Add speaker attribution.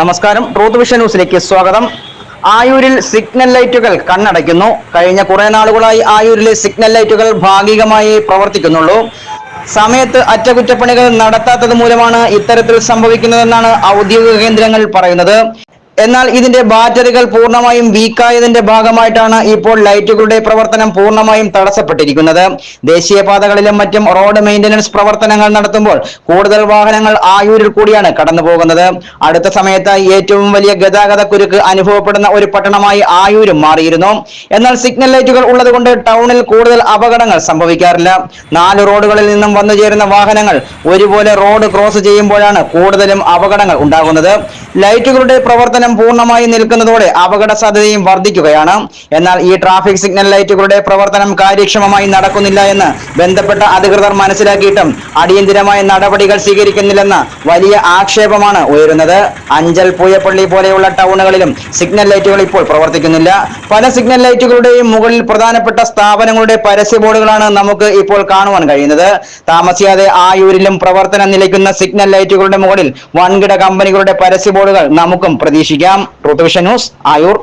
Speaker 1: നമസ്കാരം. Truth vision ന്യൂസിലേക്ക് സ്വാഗതം. ആയൂരിൽ സിഗ്നൽ ലൈറ്റുകൾ കണ്ണടയ്ക്കുന്നു. കഴിഞ്ഞ കുറെ നാളുകളായി ആയൂരിലെ സിഗ്നൽ ലൈറ്റുകൾ ഭാഗികമായി പ്രവർത്തിക്കുന്നുള്ളൂ. സമയത്ത് അറ്റകുറ്റപ്പണികൾ നടത്താത്തത് മൂലമാണ് ഇത്തരത്തിൽ സംഭവിക്കുന്നതെന്നാണ് ഔദ്യോഗിക കേന്ദ്രങ്ങൾ പറയുന്നത്. എന്നാൽ ഇതിന്റെ ബാറ്ററികൾ പൂർണമായും വീക്കായതിന്റെ ഭാഗമായിട്ടാണ് ഇപ്പോൾ ലൈറ്റുകളുടെ പ്രവർത്തനം പൂർണമായും തടസ്സപ്പെട്ടിരിക്കുന്നത്. ദേശീയപാതകളിലും മറ്റും റോഡ് മെയിന്റനൻസ് പ്രവർത്തനങ്ങൾ നടത്തുമ്പോൾ കൂടുതൽ വാഹനങ്ങൾ ആയൂരിൽ കൂടിയാണ് കടന്നു പോകുന്നത്. അടുത്ത സമയത്ത് ഏറ്റവും വലിയ ഗതാഗത കുരുക്ക് അനുഭവപ്പെടുന്ന ഒരു പട്ടണമായി ആയൂരും മാറിയിരുന്നു. എന്നാൽ സിഗ്നൽ ലൈറ്റുകൾ ഉള്ളതുകൊണ്ട് ടൗണിൽ കൂടുതൽ അപകടങ്ങൾ സംഭവിക്കാറില്ല. നാല് റോഡുകളിൽ നിന്നും വന്നു ചേരുന്ന വാഹനങ്ങൾ ഒരുപോലെ റോഡ് ക്രോസ് ചെയ്യുമ്പോഴാണ് കൂടുതലും അപകടങ്ങൾ ഉണ്ടാകുന്നത്. ലൈറ്റുകളുടെ പ്രവർത്തനം പൂർണമായി നിൽക്കുന്നതോടെ അപകട സാധ്യതയും വർദ്ധിക്കുകയാണ്. എന്നാൽ ഈ ട്രാഫിക് സിഗ്നൽ ലൈറ്റുകളുടെ പ്രവർത്തനം കാര്യക്ഷമമായി നടക്കുന്നില്ല എന്ന് ബന്ധപ്പെട്ട അധികൃതർ മനസ്സിലാക്കിയിട്ടും അടിയന്തിരമായ നടപടികൾ സ്വീകരിക്കുന്നില്ലെന്ന വലിയ ആക്ഷേപമാണ് ഉയരുന്നത്. അഞ്ചൽ പൂയപ്പള്ളി പോലെയുള്ള ടൗണുകളിലും സിഗ്നൽ ലൈറ്റുകൾ ഇപ്പോൾ പ്രവർത്തിക്കുന്നില്ല. പല സിഗ്നൽ ലൈറ്റുകളുടെയും മുകളിൽ പ്രധാനപ്പെട്ട സ്ഥാപനങ്ങളുടെ പരസ്യ ബോർഡുകളാണ് നമുക്ക് ഇപ്പോൾ കാണുവാൻ കഴിയുന്നത്. താമസിയാതെ ആയൂരിലും പ്രവർത്തനം നിലയ്ക്കുന്ന സിഗ്നൽ ലൈറ്റുകളുടെ മുകളിൽ വൻകിട കമ്പനികളുടെ പരസ്യ ബോർഡുകൾ നമുക്കും പ്രതീക്ഷിക്കാം. ന്യൂസ് ആയൂർ.